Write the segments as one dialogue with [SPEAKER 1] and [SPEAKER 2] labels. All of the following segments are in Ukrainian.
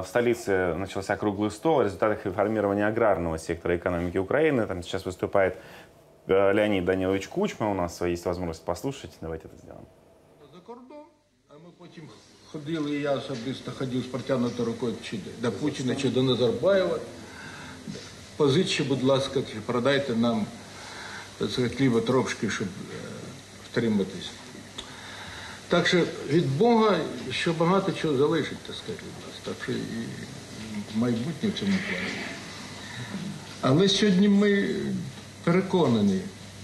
[SPEAKER 1] в столице начался круглый стол о результатах реформирования аграрного сектора экономики Украины. Там сейчас выступает э, Леонид Данилович Кучма. У нас есть возможность послушать. Давайте это сделаем.
[SPEAKER 2] за кордон, а ми потім ходили, і я особисто ходив з протягнутою рукою чи до Путіна, чи до Назарбаєва. Позичте, будь ласка, чи продайте нам так сказати, хліба трошки, щоб е, втриматись. Так що від Бога ще багато чого залежить, так сказати, від нас. Так що і майбутнє в цьому плані. Але сьогодні ми переконані,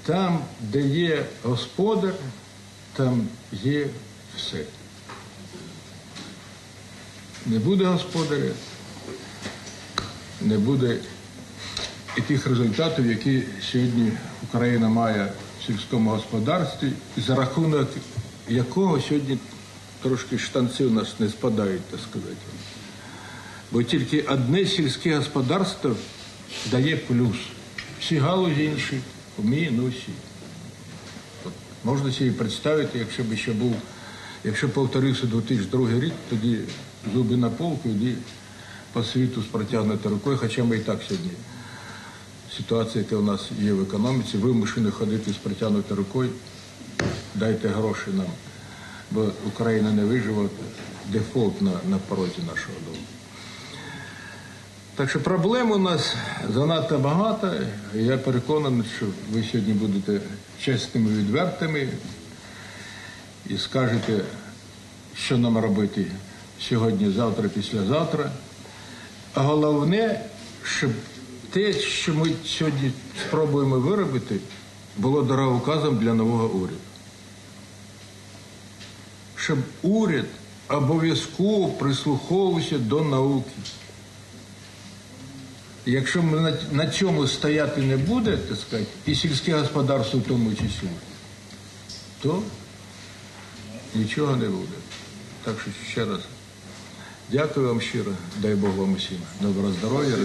[SPEAKER 2] там, де є господар, там є все. Не буде господаря, не буде і тих результатів, які сьогодні Україна має в сільському господарстві, за рахунок якого сьогодні трошки штанці у нас не спадають, так сказати. Бо тільки одне сільське господарство дає плюс. Всі галузі інші в мінусі. От можна собі представити, якщо б ще був, якщо повторився 2002 рік, тоді зуби на полку, йди по світу з протягнутою рукою, хоча ми і так сьогодні. Ситуація, яка у нас є в економіці, вимушені ходити з протягнутою рукою, дайте гроші нам, бо Україна не виживе, дефолт на, на порозі нашого дому. Так що проблем у нас занадто багато. Я переконаний, що ви сьогодні будете чесними, відвертими і скажете, що нам робити сьогодні, завтра, післязавтра. А головне, щоб те, що ми сьогодні спробуємо виробити, було дороговказом для нового уряду. Щоб уряд обов'язково прислуховувався до науки. Якщо ми на, цьому стояти не буде, так сказати, і сільське господарство в тому числі, то нічого не буде. Так що ще раз дякую вам щиро, дай Бог вам усім. Доброго здоров'я.